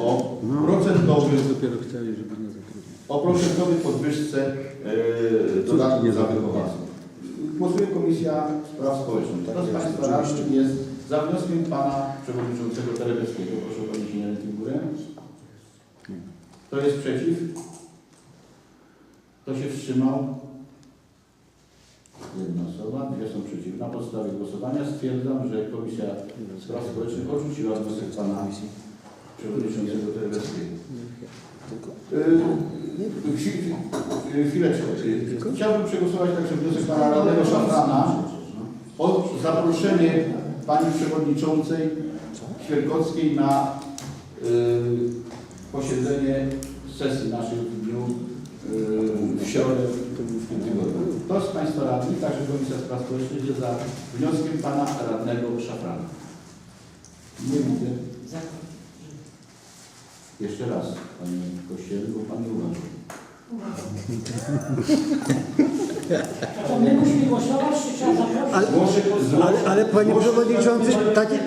o Dopiero chcieli, żeby nie o procentowej podwyżce e, dodatku nie za wychowawców. Głosuje Komisja Spraw Społecznych. Kto z Państwa radnych jest za wnioskiem Pana Przewodniczącego Telebskiego? Proszę o podniesienie ręki w górę. Kto jest przeciw? Kto się wstrzymał? Jedna osoba, dwie są przeciw. Na podstawie głosowania stwierdzam, że Komisja Spraw Społecznych odrzuciła wniosek Pana Przewodniczącego chwil- yy, Chwileczkę. Chciałbym przegłosować także wniosek Pana Radnego Szafrana o zaproszenie Pani Przewodniczącej Świerkowskiej na yy, posiedzenie sesji naszej w dniu yy, w środę w tym tygodniu. Kto z Państwa radnych, także Komisja Spraw Społecznych jest za wnioskiem Pana Radnego Szafrana? Nie widzę. Jeszcze raz, Panie Kościele, bo Pan nie uważa. To my musimy głosować, czy trzeba zaprosić? Ale, ale, ale panie przewodniczący, takie...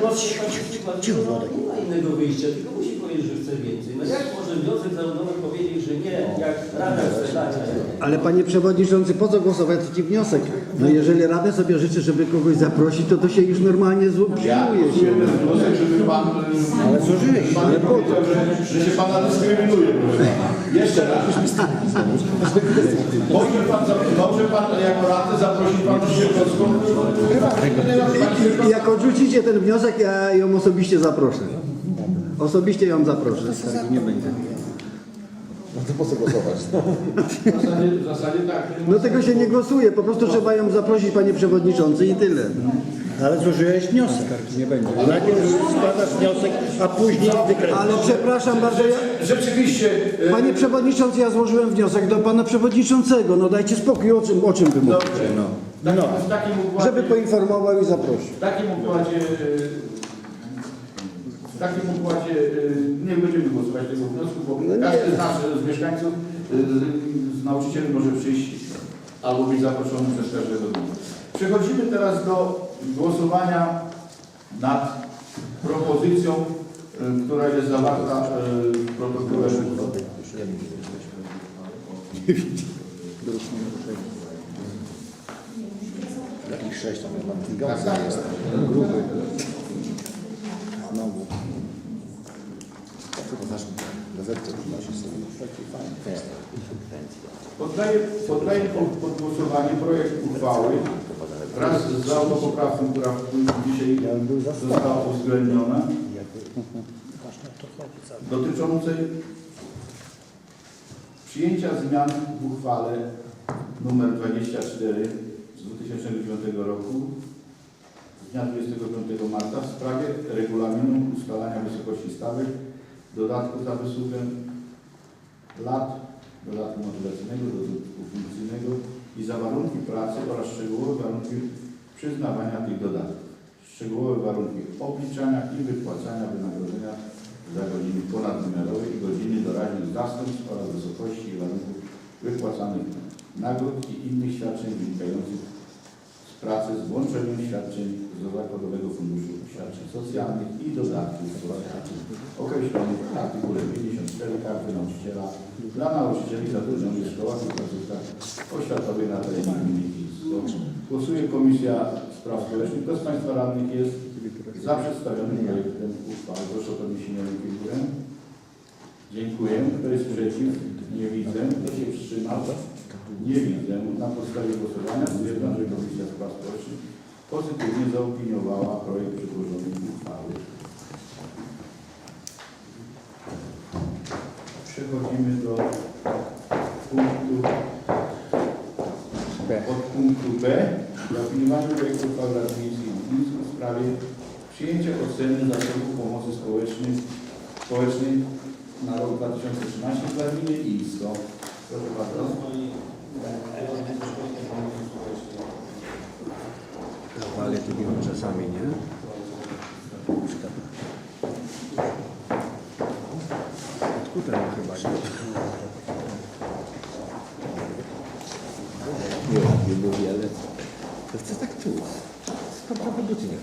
Cicho. Nie ma innego wyjścia, tylko powiedzieć, że chce więcej. No jak może wniosek zawodowy powiedzieć, że nie, jak Rada chce dać, nie? Ale panie przewodniczący, po co głosować ci wniosek? No jeżeli Rada sobie życzy, żeby kogoś zaprosić, to to się już normalnie zło- Ja przyjmuje się. głosuję ten wniosek, żeby Pan... Ale zużyłeś, Pan ale po powiedział, że, że się Pana dyskryminuje, proszę Pana. Jeszcze raz. Może Pan, za- może pan jako radny zaprosić? I, I jak odrzucicie ten wniosek, ja ją osobiście zaproszę. Osobiście ją zaproszę. Tak nie będzie. W zasadzie, w zasadzie tak. No tego się nie głosuje, po prostu trzeba ją zaprosić panie przewodniczący i tyle. Ale złożyłeś wniosek. Nie będzie. Najpierw składasz wniosek, a później wykręcasz. Ale przepraszam bardzo, ja, Rzeczywiście, e, panie przewodniczący, ja złożyłem wniosek do pana przewodniczącego. No dajcie spokój, o czym, o czym wy mówicie. dobrze. No. No. W takim układzie, Żeby poinformował i zaprosił. w takim układzie, e, w takim układzie e, nie będziemy głosować tego wniosku, bo każdy z nas, z mieszkańców, e, z nauczycieli może przyjść albo być zaproszony przez każdego dnia. Przechodzimy teraz do głosowania nad propozycją, która jest zawarta w protokole. Jakich sześć tam mam Tak, gigantów tak. jest. Gruby. Znowu. To nasz gazetę przynosi sobie. Taki fajny. Poddaję, poddaję pod, pod głosowanie projekt uchwały wraz z autopoprawką, która dzisiaj została uwzględniona, dotyczącej przyjęcia zmian w uchwale nr 24 z 2009 roku z dnia 25 marca w sprawie regulaminu ustalania wysokości stawek dodatku za wysługę lat dodatku motywacyjnego, dodatku funkcyjnego i za warunki pracy oraz szczegółowe warunki przyznawania tych dodatków. Szczegółowe warunki obliczania i wypłacania wynagrodzenia za godziny ponadwymiarowe i godziny doraźnych zastępstw oraz wysokości i warunków wypłacanych nagród i innych świadczeń wynikających z pracy z włączeniem świadczeń Zakładowego Funduszu Świadczeń Socjalnych i dodatków socjalnych określonych w artykule 54 Karty Nauczyciela dla nauczycieli zatrudnionych w szkołach i placówkach oświatowych na terenie gminy. Głosuje Komisja Spraw Społecznych. Kto z Państwa radnych jest za przedstawionym projektem uchwały? Proszę o podniesienie ręki górę. Dziękuję. Kto jest przeciw? Nie widzę. Kto się wstrzymał? Nie widzę. Na podstawie głosowania stwierdzam, że Komisja Spraw Społecznych pozytywnie zaopiniowała projekt przedłożonej uchwały. Przechodzimy do punktu od punktu B. Zaopiniowanie projektu uchwały Rady Miejskiej w sprawie przyjęcia oceny zasobów pomocy społecznej, społecznej na rok 2013 dla gminy Ilsko. Proszę bardzo. takiego czasami, nie? Szkoda. Odkute chyba, nie? Nie, nie mówię, ale to chcę tak czuć. Sprawdza po buty nie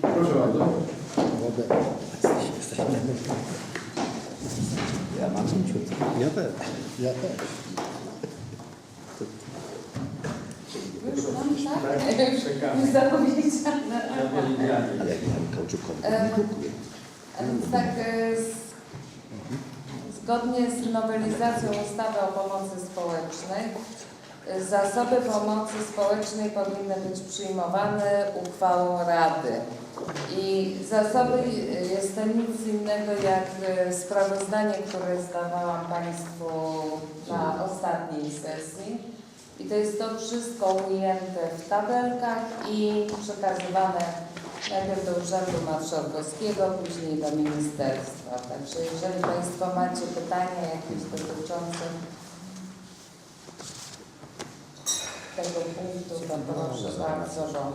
Proszę bardzo. Wodę. Jesteś, jesteś. Ja mam ciut. Ja też. Ja też. Zgodnie z nowelizacją ustawy o pomocy społecznej, zasoby pomocy społecznej powinny być przyjmowane uchwałą Rady. I zasoby jest to nic innego jak e, sprawozdanie, które zdawałam Państwu na ostatniej sesji. I to jest to wszystko ujęte w tabelkach i przekazywane najpierw do Urzędu Marszałkowskiego, później do Ministerstwa. Także jeżeli Państwo macie pytania jakieś dotyczące tego punktu, to proszę bardzo, bo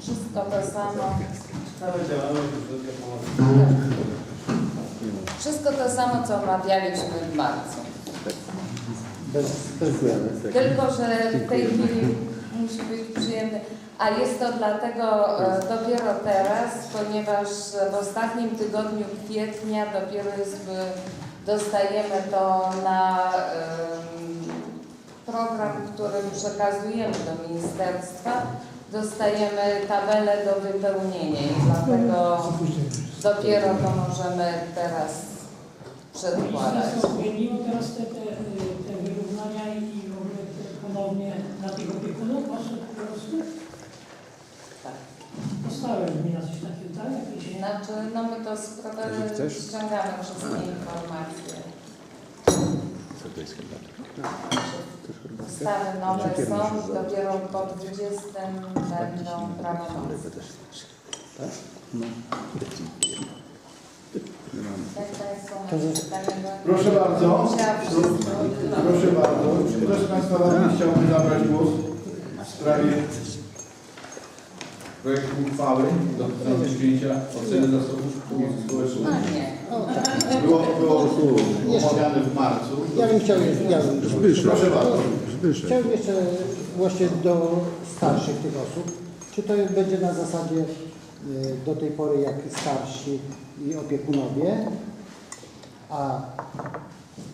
wszystko to samo. Wszystko to samo, co omawialiśmy w marcu. Tylko, że w tej chwili musi być przyjemny. A jest to dlatego e, dopiero teraz, ponieważ w ostatnim tygodniu kwietnia dopiero jest, w- dostajemy to na em, program, który przekazujemy do ministerstwa. Dostajemy tabelę do wypełnienia i dlatego dopiero to możemy teraz przedkładać. Zmieniło teraz te, te, te wyrównania i ponownie na tych opiekunów waszych po prostu? Tak. Postałem zmienia coś takiego, tak? Jakieś... Znaczy, no my to sprawę ściągamy wszystkie informacje. Co to jest chyba? Ustawy nowe są, dopiero po 20 będą. Tak? Jak Państwo macie pytania? Proszę bardzo. Proszę bardzo. Czy ktoś z Państwa radnych chciałby zabrać głos w sprawie projektu uchwały dotyczącej przyjęcia oceny zasobów pomocy społecznej? Było, było omawiane w marcu. Ja bym chciał, ja bym, Zbyszek. Proszę bardzo. Zbyszek. chciałbym jeszcze właśnie do starszych tych osób. Czy to będzie na zasadzie do tej pory jak starsi i opiekunowie, a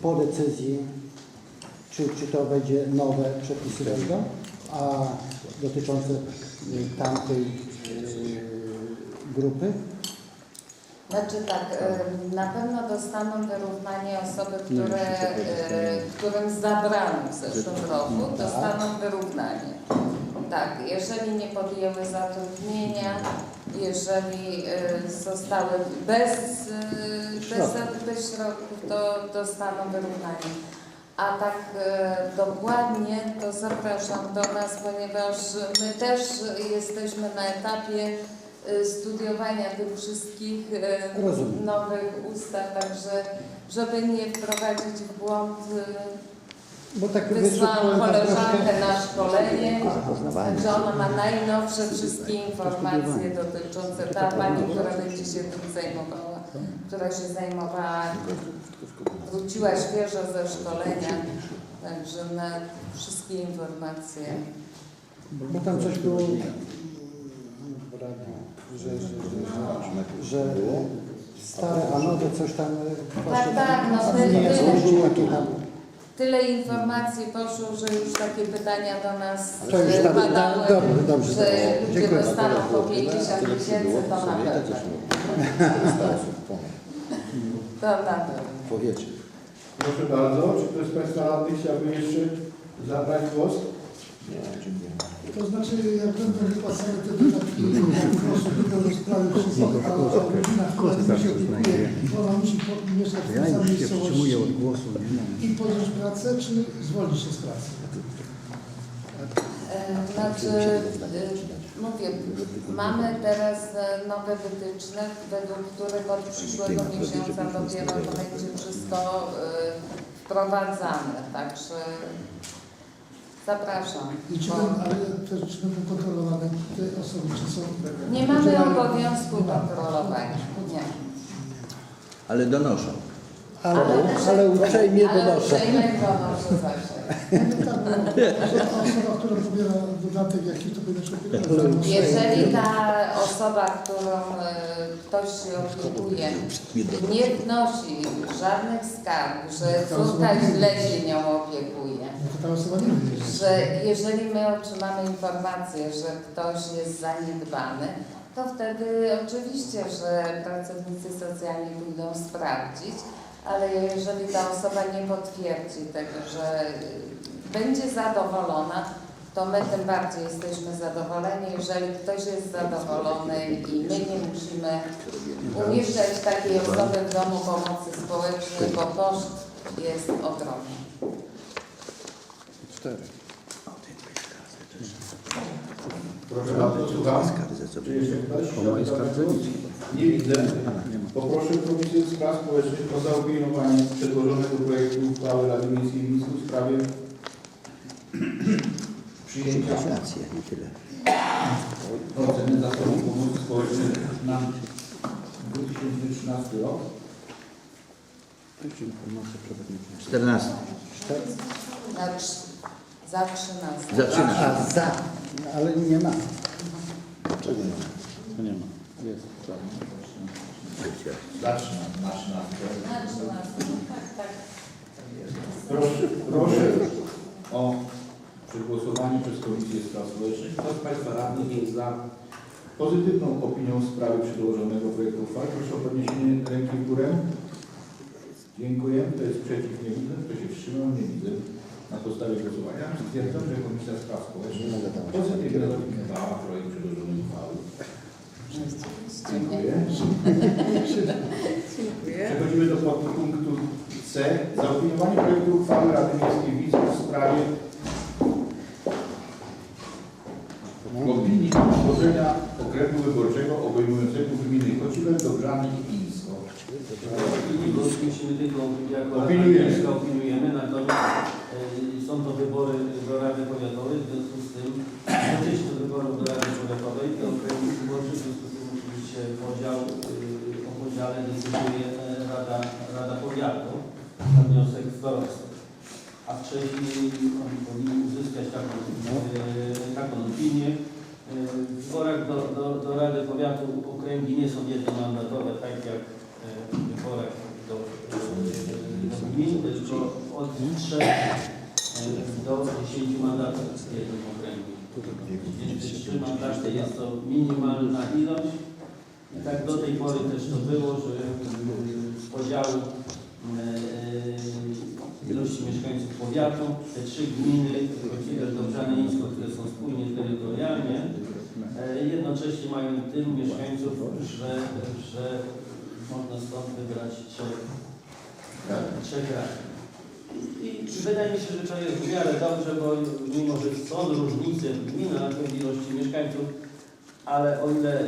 po decyzji, czy, czy to będzie nowe przepisy będą, a dotyczące y, tamtej y, grupy? Znaczy tak, y, na pewno dostaną wyrównanie osoby, które, y, którym zabrano w zeszłym roku, dostaną wyrównanie. Tak, jeżeli nie podjęły zatrudnienia, jeżeli y, zostały bez, y, bez, bez środków, to dostaną wyrównanie. A tak y, dokładnie to zapraszam do nas, ponieważ my też jesteśmy na etapie studiowania tych wszystkich Rozumiem. nowych ustaw, także żeby nie wprowadzić w błąd, Bo tak wysłałam tak koleżankę na szkolenie, także ona ma najnowsze wszystkie informacje dotyczące, ta pani, która będzie się tym zajmowała, która się zajmowała, wróciła świeżo ze szkolenia, także na wszystkie informacje. Bo tam coś było w radiu, że, że, że, że, że stare, a nowe coś tam właśnie tak, no, nie takie tam. Tyle informacji poszło, że już takie pytania do nas To już e, tam- padały, tam- dobrze, dobrze. że ludzie Dziękuję. dostaną po 50 tysięcy, to na pewno. To na pewno. Powiecie. Proszę bardzo. Czy ktoś z Państwa radnych chciałby jeszcze zabrać głos? Nie, dziękuję. To znaczy, jak będą chyba te dodatki osób, które sprawy wszystko, a rodzina, która tym się opiekuje, ona musi mieszkać w Ja tej samej miejscowości głosu. I podjąć pracę, czy zwolnić się z pracy? E, Znaczy, e, mówię, mamy teraz e, nowe wytyczne, według których od przyszłego miesiąca dopiero to będzie wszystko wprowadzane, także zapraszam. I czy, będą, ale też, czy będą kontrolowane te osoby, czy są... Nie mamy obowiązku kontrolowania, nie. Ale donoszą. Ale, ale uprzejmie Ale donoszę. uprzejmie donoszę zawsze. Jeżeli ta osoba, którą e, ktoś opiekuje, nie wnosi żadnych skarg, że córka źle się nią opiekuje, że jeżeli my otrzymamy informację, że ktoś jest zaniedbany, to wtedy oczywiście, że pracownicy socjalni pójdą sprawdzić, ale jeżeli ta osoba nie potwierdzi tego, że będzie zadowolona, to my tym bardziej jesteśmy zadowoleni, jeżeli ktoś jest zadowolony i my nie musimy umieszczać takiej osoby w domu pomocy społecznej, bo koszt jest ogromny. Cztery. Proszę bardzo, słucham. Czy jeszcze ktoś? Po mojej skardze nic. Nie widzę. Poproszę Komisję Spraw Społecznych o zaopiniowanie przedłożonego projektu uchwały Rady Miejskiej w Mińsku w sprawie przyjęcia Rację, nie tyle. oceny zasobów pomocy społecznej na 2013 rok. Informacje przewoźnicze. 14. Na trz- za 13. Zaczyna. A za, ale nie ma. Czego nie ma. Jest. Zacznę na 13. Na 13. Proszę, proszę o przegłosowanie przez Komisję Spraw Społecznych. Kto z Państwa radnych jest za pozytywną opinią w sprawie przedłożonego projektu uchwały? Proszę o podniesienie ręki w górę. Dziękuję. Kto jest przeciw? Nie widzę. Kto się wstrzymał? Nie widzę. Na podstawie głosowania stwierdzam, że Komisja Spraw Społecznych pozytywnie zaopiniowała projekt przedłożonej uchwały. Dziękuję. Przechodzimy do podpunktu C. Zaopiniowanie projektu uchwały Rady Miejskiej Widzów w sprawie opinii utworzenia okręgu wyborczego obejmującego gminy Kocibel, Dobrzany i Pińsko. Tylko jako Opiniujemy. Rada opiniujemy, natomiast e, są to wybory do Rady Powiatowej, w związku z tym to wyborów do Rady Powiatowej, to okręgi wyborczy, w związku z tym oczywiście podział, e, podziale decyduje e, Rada, Rada Powiatu na wniosek starostów. A wcześniej oni powinni uzyskać taką, e, taką opinię. E, W wyborach do, do, do Rady Powiatu okręgi nie są jednomandatowe, tak jak w wyborach do, do gmin, tylko od 3 do 10 mandatów w jednym okręgu. Więc te trzy mandaty jest to minimalna ilość. Tak do tej pory też to było, że e, z podziału e, ilości mieszkańców powiatu, te trzy gminy, Kocibel, Dobrzane i Nisko, które są spójnie terytorialnie, e, jednocześnie mają tylu mieszkańców, że, że można stąd wybrać trzech, trzech. I wydaje mi się, że to jest w miarę dobrze, bo mimo, że są różnice w gminach w ilości mieszkańców, ale o ile e,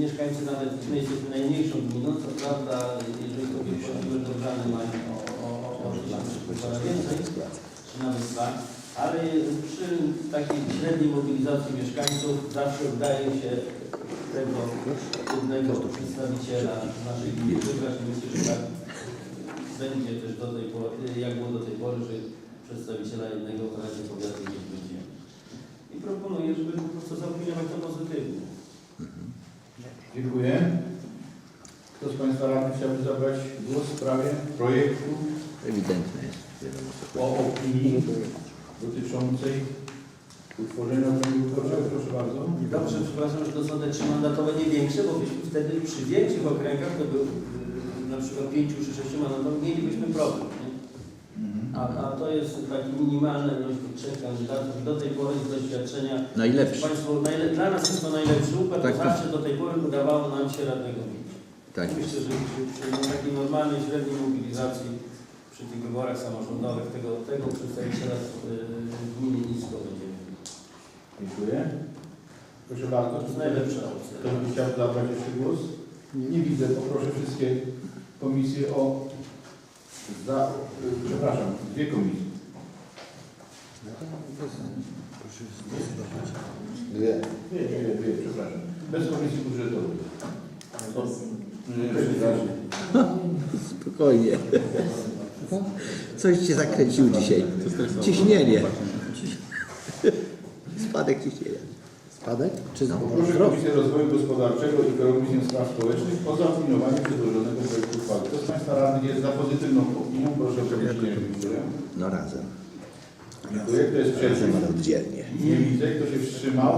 mieszkańcy nawet my jesteśmy najmniejszą gminą, co prawda, jeżeli sobie chodziły dobrane mają o, o, o, o tysiąc więcej, czy nawet dwa, ale przy takiej średniej mobilizacji mieszkańców zawsze udaje się tego jednego przedstawiciela naszej gminy wybrać. Myślę, że tak będzie też do tej pory, jak było do tej pory, że przedstawiciela jednego w Radzie Powiatu nie będzie. I proponuję, żeby po prostu zaopiniować to pozytywnie. Dziękuję. Kto z Państwa radnych chciałby zabrać głos w sprawie projektu Ewidentne jest. Wiadomo, co o opinii dotyczącej utworzenia okręgu wyborczego? Proszę bardzo. Dobrze, przepraszam, że to są te trzy mandatowe nie większe, bo byśmy wtedy przy większych okręgach, to był yy, na przykład pięciu czy sześciu mandatowych, mielibyśmy problem. Nie? A, a to jest taki minimalny ilość tych trzech kandydatów. Do tej pory z doświadczenia Najlepszy. Państwo, najle, dla nas jest to najlepszy układ, Tak, tak. zawsze do tej pory udawało nam się radnego mieć. Tak. Myślę, że przy, przy takiej normalnej, średniej mobilizacji przy tych wyborach samorządowych tego, tego przedstawiciela yy, gminy nisko będziemy. Dziękuję. Proszę bardzo. To jest najlepsza opcja. Kto by chciał zabrać jeszcze głos? Nie widzę. Poproszę wszystkie komisje o... Za, y, przepraszam, dwie komisje. Dwie. Dwie, dwie, dwie, przepraszam. Bez komisji budżetowej. O, przepraszam. Spokojnie. Coś cię zakręcił dzisiaj. Ciśnienie. Spadek ciśnienia. Spadek? Czy No. Proszę Komisję Rozwoju Gospodarczego i Komisję Spraw Społecznych o zaopiniowanie przedłożonego projektu uchwały. Kto z Państwa radnych jest za pozytywną opinią? Proszę o podniesienie ręki. No razem. Dziękuję. Kto jest przeciw? Ale oddzielnie. Nie widzę. Kto się wstrzymał?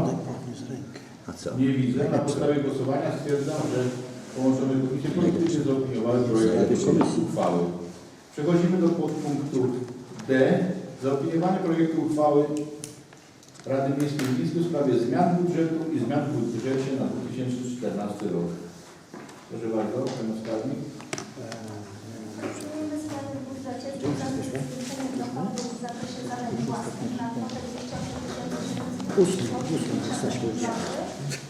A co? Nie widzę. Na podstawie głosowania stwierdzam, że połączone komisje politycznie zaopiniowały projekt uchwały. Przechodzimy do podpunktu D. Zaopiniowanie projektu uchwały Rady Miejskiej w w sprawie zmian budżetu i zmian w budżecie na 2014 rok. Proszę bardzo, pan skarbnik. W w zakresie zadań własnych na kwotę 208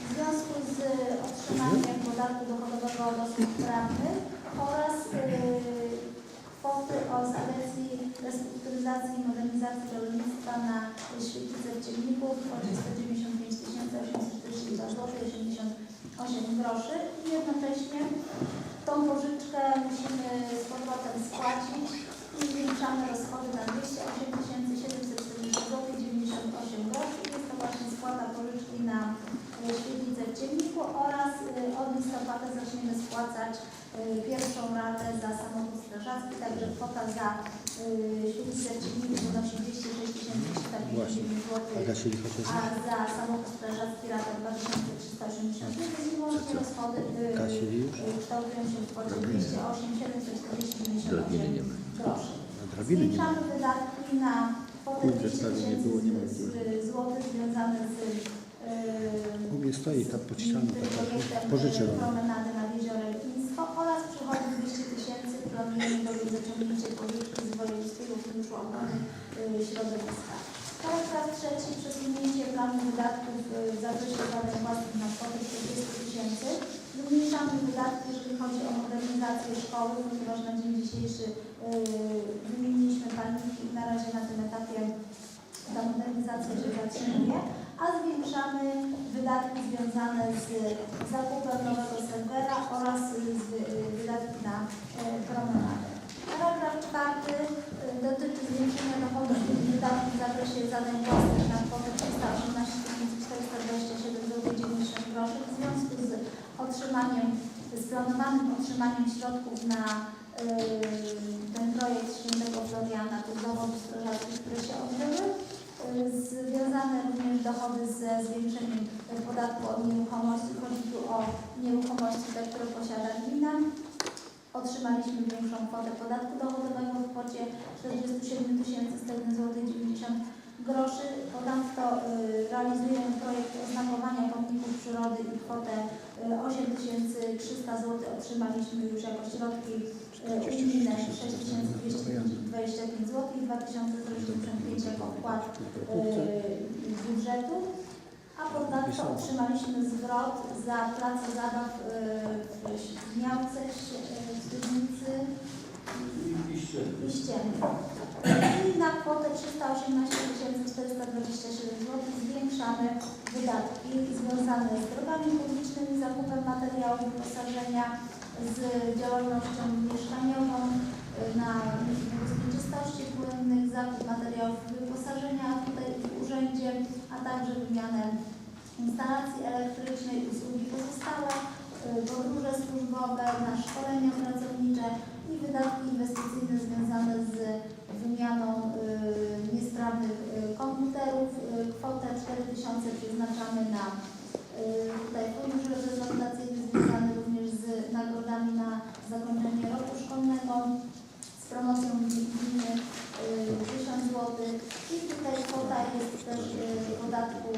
w związku z otrzymaniem podatku dochodowego od osób prawnych oraz yy, kwoty z Agencji Restrukturyzacji i Modernizacji Rolnictwa na świetlicę w Ciemniku kwocie 195 842 zł 88 groszy i jednocześnie tą pożyczkę musimy z powrotem spłacić i zwiększamy rozchody na 208 740 zł 98 groszy. Jest to właśnie spłata pożyczki na świetlicę w Ciemniku oraz e, od listopada zaczniemy spłacać e, pierwszą ratę za samochód strażacki, także kwota za Ciemniku wynosi 206 359 zł A za samochód strażacki rata 2385 i łącznie rozchody y, y, kształtują się w kwocie 208 740 Drabiny nie 98 ma. groszy. Zwiększamy wydatki na kwotę Kurde, 200 prawie nie było, nie ma tysięcy złotych związane z U mnie stoi tam pod ścianą taka projektem pożyczę y, promenady nad jeziorem Ińsko oraz przychody 200 tysięcy planujemy do zaciągnięcie pożyczki z Wojewódzkiego Funduszu Ochrony y, Środowiska. Paragraf trzeci, przesunięcie planu wydatków y, w zakresie zadań własnych na kwotę 40 tysięcy. Zmniejszamy wydatki, jeżeli chodzi o modernizację szkoły, ponieważ na dzień dzisiejszy y, wymieniliśmy palniki i na razie na tym etapie ta modernizacja się zatrzymuje, a zwiększamy wydatki związane z zakupem nowego serwera oraz y, wydatki na y, promenadę. Paragraf czwarty y, dotyczy zwiększenia dochodów i wydatków w zakresie zadań własnych na kwotę 318 427 zł 90 groszy w związku z otrzymaniem, z planowanym otrzymaniem środków na y, ten projekt Świętego Floriana, tych dowodów strażackich, które się odbyły. Y, Związane również dochody ze zwiększeniem y, podatku od nieruchomości. Chodzi tu o nieruchomości, te, które posiada gmina. Otrzymaliśmy większą kwotę podatku dochodowego w kwocie 47 101 zł 90 groszy. Ponadto y, realizujemy projekt oznakowania pomników przyrody i kwotę y, 8300 zł otrzymaliśmy już jako środki y, unijne 6225 zł i 2085 jako wkład y, z budżetu. A ponadto otrzymaliśmy zwrot za place zabaw y, w Miałce, w Studnicy i ściemy. I na kwotę 318 427 zł zwiększamy wydatki związane z drogami publicznymi, zakupem materiałów wyposażenia, z działalnością mieszkaniową y, na niebezpieczeństwie czystości płynnych, zakup materiałów wyposażenia tutaj w urzędzie, a także wymianę instalacji elektrycznej, usługi pozostałe, y, podróże służbowe, na szkolenia pracownicze i wydatki inwestycyjne związane z wymianą y, niesprawnych komputerów. Kwotę 4000 przeznaczamy na tutaj fundusz reprezentacyjny związany również z nagrodami na zakończenie roku szkolnego, z promocją gminy y, 1000 zł i tutaj kwota jest też y, podatku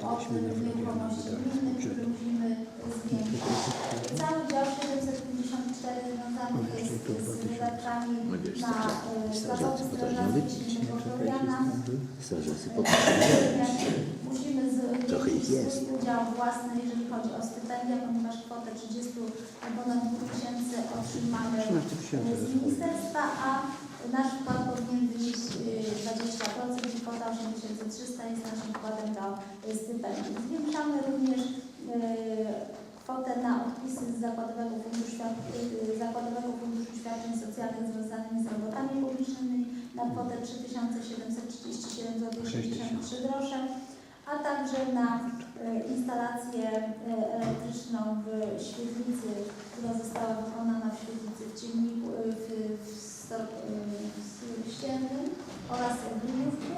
y, od nieruchomości gminnych, który musimy zwiększyć. Cały dział 754 związany jest z wydatkami na y, zawody strażackie Świętego Floriana. Strażacy Musimy z- Trochę ich zwiększyć jest. swój udział własny, jeżeli chodzi o stypendia, ponieważ kwotę 30 ponad 2 tysięcy otrzymamy 13 tysięcy z ministerstwa, a nasz wkład powinien wynieść y, 20% i kwota 8300 jest naszym wkładem do y, stypendium. Zwiększamy również y, kwotę na odpisy z Zakładowego Funduszu, y, Zakładowego Funduszu świadczeń socjalnych związanych z robotami publicznymi na kwotę 3737 zł 63 grosze, a także na e, instalację e, elektryczną w świetlicy, która została wykonana w świetlicy w ciemniku, e, w, w, w ściennym oraz w gryjówku,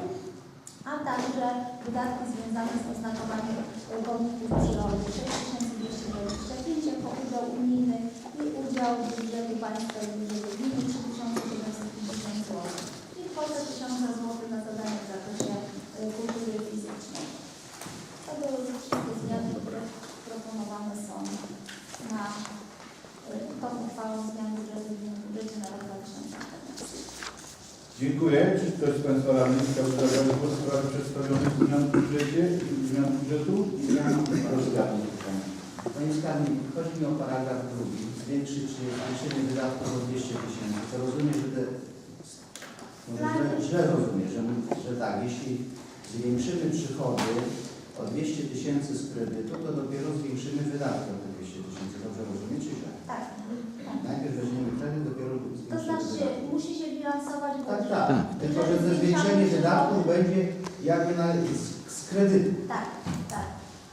a także wydatki związane z oznakowaniem pomników przyrody. 6225 jako udział unijny i udział budżetu państwa i budżetu gminy 3750 zł i kwotę 1000 zł na zadania w zakresie e, kultury fizycznej. To były wszystkie zmiany, które proponowane są na e, tą uchwałą zmian budżetu w budżecie na rok 2014. Dziękuję. Czy ktoś z Państwa radnych chciałby zabrać głos w sprawie przedstawionych zmian w budżecie i zmian budżetu? Radny. Panie Skarbnik, chodzi mi o paragraf drugi. Zwiększyć zwiększenie wydatków o 200 tysięcy. To rozumiem, że te... Może źle, rozumiem, że, że tak, jeśli zwiększymy przychody o 200 tysięcy z kredytu, to dopiero zwiększymy wydatki o te 200 tysięcy. Dobrze rozumiem, czy źle? Tak. tak. Najpierw weźmiemy kredyt, dopiero To zwiększymy znaczy wydatki. musi się bilansować Tak, budżet. tak. Tylko, że zwiększenie wydatków będzie jakby na, z, z kredytu. Tak, tak.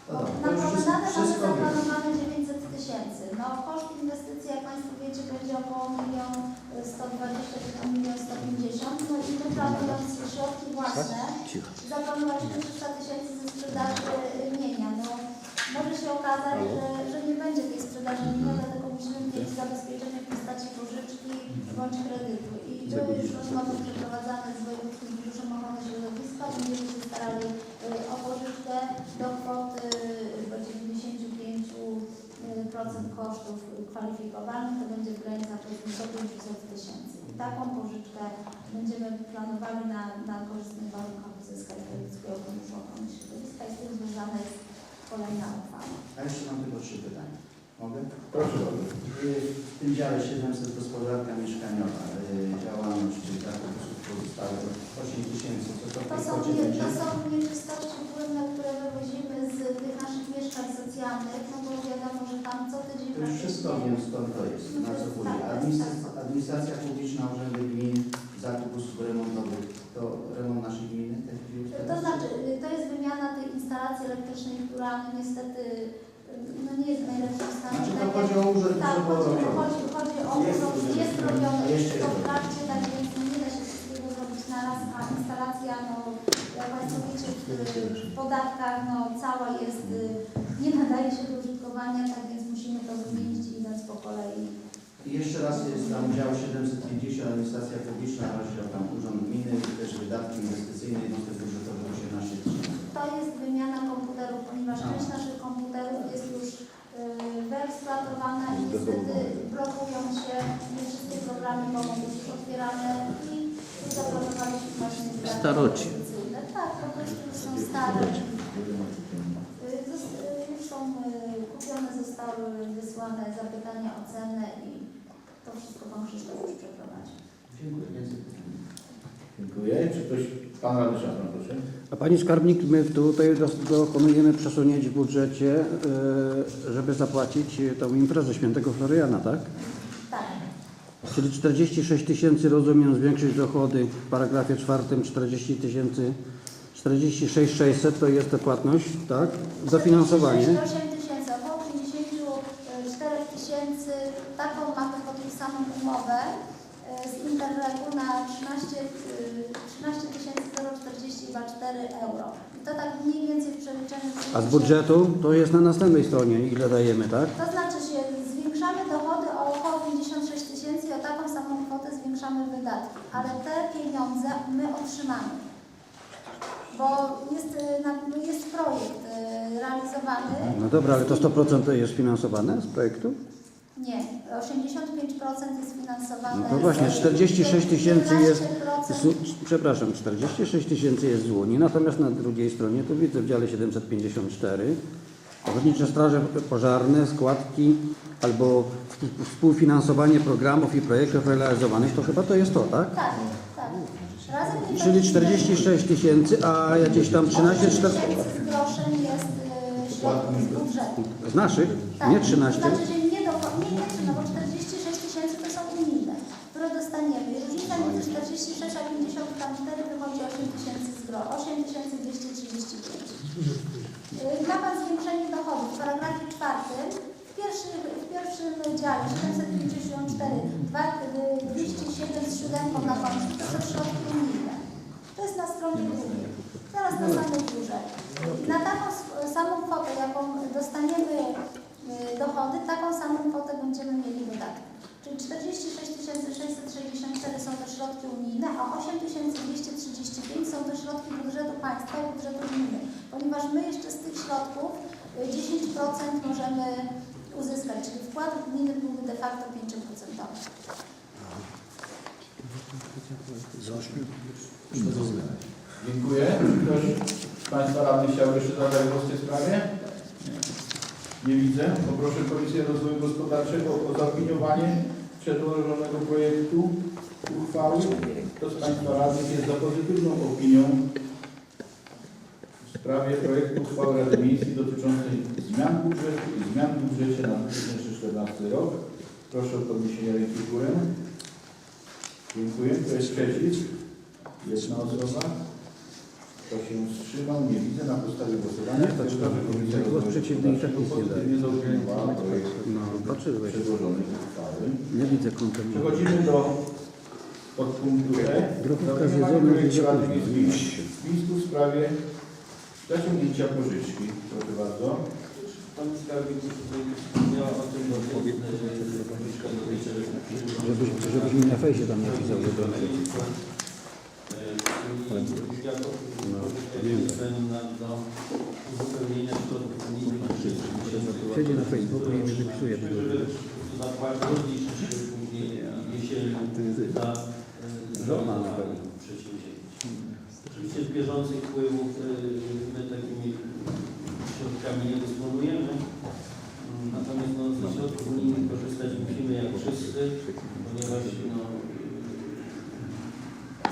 No Bo dobra, na to wszystko, promenadę mamy wszystko zaplanowane 900 tysięcy. No koszt inwestycji, jak Państwo wiecie, będzie około 1 120 do 1 150 No i my planując środki własne, zaplanowaliśmy 300 tysięcy ze sprzedaży mienia. No może się okazać, że, że nie będzie tej sprzedaży mienia, dlatego musimy mieć zabezpieczenie w postaci pożyczki bądź kredytu. I były już rozmowy przeprowadzane z Wojewódzkim Biurzem Ochrony Środowiska. Będziemy się starali y, o pożyczkę do kwoty y, do 95% kosztów kwalifikowanych, to będzie w granicach powiedzmy do 500 tysięcy. I taką pożyczkę będziemy planowali na, na korzystnych warunkach uzyskać z Wojewódzkiego Funduszu Ochrony Środowiska i z tym związana jest kolejna uchwała. A jeszcze mam tylko trzy pytania. Mogę? Proszę bardzo. W tym dziale 700 gospodarka mieszkaniowa, y, działalność, czyli tak osób pozostałych 8 tysięcy, to są nieczystości płynne, które wywozimy z tych no bo wiadomo, że tam co tydzień To już wszystko wiem skąd to jest, na co pójdzie. Administracja, administracja publiczna, urzędy gmin, zakup usług remontowych, to remont naszej gminy? Tak już To znaczy, y, to jest wymiana tej instalacji elektrycznej, która no, niestety y, no, nie jest w najlepszym stanie. Znaczy to Tak chodzi o urząd, Tak, chodzi, chodzi, chodzi o urząd, jest Jeszcze jest to w trakcie, tak więc nie da się wszystkiego zrobić na raz, a instalacja, no jak Państwo wiecie, w, w podatkach no, cała jest, y, nie nadaje się do użytkowania, tak więc musimy to wymienić idąc po kolei. I jeszcze raz jest tam dział 750, administracja publiczna, rozdział tam urząd gminy i też wydatki inwestycyjne, jednostek budżetowych 18 tysięcy. To jest wymiana komputerów, ponieważ część naszych komputerów jest już y, wyeksploatowana i niestety blokują się, nie wszystkie programy mogą być już otwierane i zaplanowaliśmy właśnie wydatki Staroci. inwestycyjne. Tak, po prostu już są stare. Y, zos- y, Już są y, kupione, zostały wysłane zapytania o cenę i to wszystko Pan Krzysztof już przeprowadził. Dziękuję. Dziękuję. Czy ktoś, Pan Radny Szafran, proszę. A Pani Skarbnik, my tutaj dokonujemy przesunięć w budżecie, e, żeby zapłacić tą imprezę Świętego Floriana, tak? Tak. Czyli 46 tysięcy, rozumiem, zwiększyć dochody w paragrafie czwartym 40 tysięcy, 46 600 to jest ta płatność, tak? Dofinansowanie. 48 tysięcy, około 54 tysięcy, taką mamy podpisaną umowę e, z Interregu na 13 e, 13 042 euro. I to tak mniej więcej w przeliczeniu... A z budżetu to jest na następnej stronie, ile dajemy, tak? To znaczy się, zwiększamy dochody o około 56 tysięcy i o taką samą kwotę zwiększamy wydatki. Ale te pieniądze my otrzymamy. Bo jest, na- no jest projekt e, realizowany. No dobra, ale to 100% to jest finansowane z projektu? Nie, 85% jest finansowane. No to właśnie, 46 tysięcy jest, 11% su- przepraszam, 46 tysięcy jest z Unii, natomiast na drugiej stronie to widzę w dziale 754 Ochotnicze Straże Pożarne, składki albo współfinansowanie programów i projektów realizowanych, to chyba to jest to, tak? Tak, tak. Razem Czyli 46 tysięcy, a jakieś tam 13, 14 tysięcy z groszem jest y, środków z budżetu. z naszych, Tak, nie 13. To znaczy, że nie do, nie, nie, no bo 46 tysięcy to są unijne. które dostaniemy. I różnica między 46 a 54 wychodzi 8 gro, 8235. Yy, Ma Pan zwiększenie dochodów. W paragrafie czwartym w pierwszym, w pierwszym dziale 754 dwa- yy, 207 z siódemką na końcu to są środki unijne. To jest na stronie drugiej. Zaraz na samej górze. Na taką samą kwotę, jaką dostaniemy yy, dochody, taką samą kwotę będziemy mieli dodatki. Czyli 46 664 są to środki unijne, a 8235 są to środki budżetu gminy. Ponieważ my jeszcze z tych środków y, 10% możemy uzyskać, czyli wkład gminy byłby de facto 5%. Dziękuję. Ktoś z Państwa radnych chciałby jeszcze zabrać głos w tej sprawie? Nie widzę. Poproszę Komisję Rozwoju Gospodarczego o zaopiniowanie przedłożonego projektu uchwały. Kto z Państwa radnych jest za pozytywną opinią w sprawie projektu uchwały Rady Miejskiej dotyczącej zmian budżetu i zmian w budżecie na 2014 rok? Proszę o podniesienie ręki w górę. Dziękuję. Kto jest przeciw? Jedna osoba. Kto się wstrzymał? Nie widzę. Na podstawie głosowania że Komisja głos przeciwny i tak nic nie daje. zaopiniowała No, patrzyłeś. przedłożonej uchwały. Nie widzę kątem. Przechodzimy do podpunktu E. Zaopiniowanie zjedzona, projektu Rady. Miejskiej w Mińsku w sprawie zaciągnięcia pożyczki. Proszę bardzo. Pani skarbnik miała o tym Żebyś, żebyś mi na fejsie tam napisał, że to No, na do uzupełnienia środków unijnych. siedzi na Facebooku i mi wypisuje. Żeby zapłacić później jesienią za e, Żona na pewno. przedsięwzięcie. Oczywiście z bieżących wpływów e, my takimi środkami nie dysponujemy. Natomiast no, ze środków unijnych korzystać musimy jak wszyscy, ponieważ no,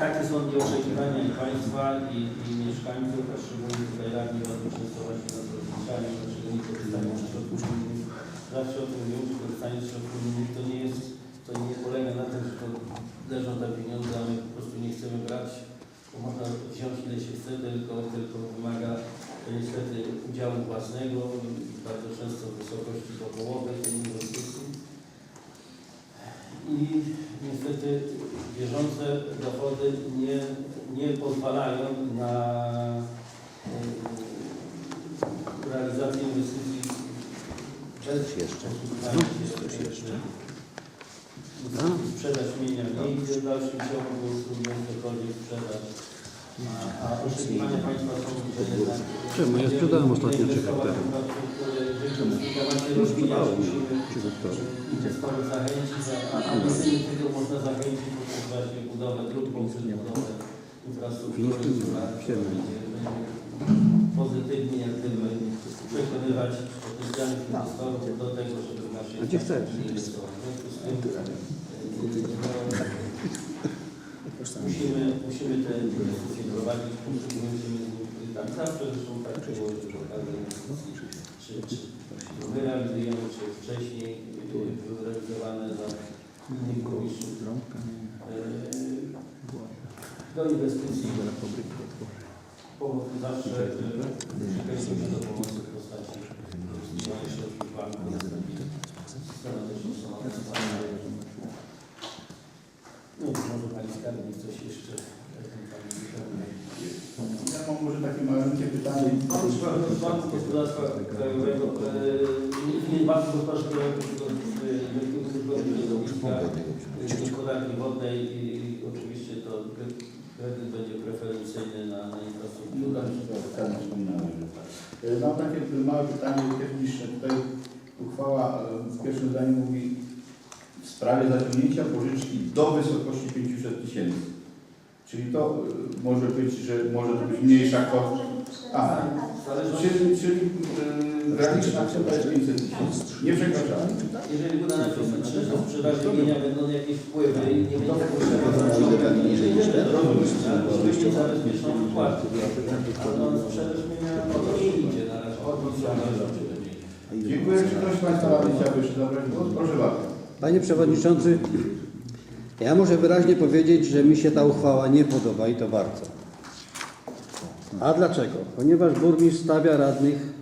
takie są i oczekiwania i państwa, i, i mieszkańców, a szczególnie tutaj radni bardzo często właśnie nas rozliczają, dlaczego nie korzystają ze środków unijnych. Zawsze o tym mówią, że korzystanie z środków unijnych to nie jest, to nie polega na tym, że to leżą te pieniądze, a my po prostu nie chcemy brać, ile się chce, tylko, tylko wymaga to niestety udziału własnego, bardzo często w wysokości do połowy tej inwestycji. I niestety bieżące dochody nie, nie pozwalają na e, realizację inwestycji bez jeszcze. Coś jeszcze. Sprzedaż mienia nie idzie w dalszym ciągu, trudno cokolwiek sprzedać. A, oczekiwania państwa są, jednak... Czemu? Ja sprzedałem ostatnio trzy inwestować hektary. się rozwijać, musimy Trzy hektary. inwestorów zachęcić, a, a jedynie tego można zachęcić poprzez właśnie budowę dróg, budowę infrastruktury, która będzie pozytywnie przekonywać potencjalnych inwestorów do tego, żeby w naszej A gdzie chcesz? E, musimy te inwestycje prowadzić, musimy tak zawsze, zresztą tak przy okazji inwestycji, czy, czy my realizujemy, czy wcześniej były realizowane za innych burmistrzów. E, Do inwestycji pomoc zawsze przychylimy do pomocy w postaci uzyskiwania środków banku. Strona też opracowane. No, może Pani Skarbnik coś jeszcze na ten temat wyciągnie. Ja mam może takie malutkie pytanie. Oprócz Banku- Banku Gospodarstwa Krajowego, nie- Banku Gospodarstwa Krajowego, tylko e, e, Gospodarki Wodnej i oczywiście to kre- kredyt będzie preferencyjny na, na infrastrukturę. Tak, wspominałem. E, Mam takie małe pytanie techniczne. Tutaj uchwała w pierwszym zdaniu mówi w sprawie zaciągnięcia pożyczki do wysokości 500 tysięcy. Czyli to e, może być, że może to być mniejsza kwota. A, Czyli, czyli e, graniczna kwota jest 500 tysięcy. Nie przekraczamy. Jeżeli uda nam się zatrzymać do sprzedaży mienia, będą jakieś wpływy i nie będzie potrzeba zaciągać niżej niż ten Oczywiście zabezpieczą wkład. Ale sprzedaż mienia nie idzie na razie. Dziękuję. Czy ktoś z Państwa radnych chciałby jeszcze zabrać głos? Proszę bardzo. Panie Przewodniczący, Ja muszę wyraźnie powiedzieć, że mi się ta uchwała nie podoba i to bardzo. A dlaczego? Ponieważ burmistrz stawia radnych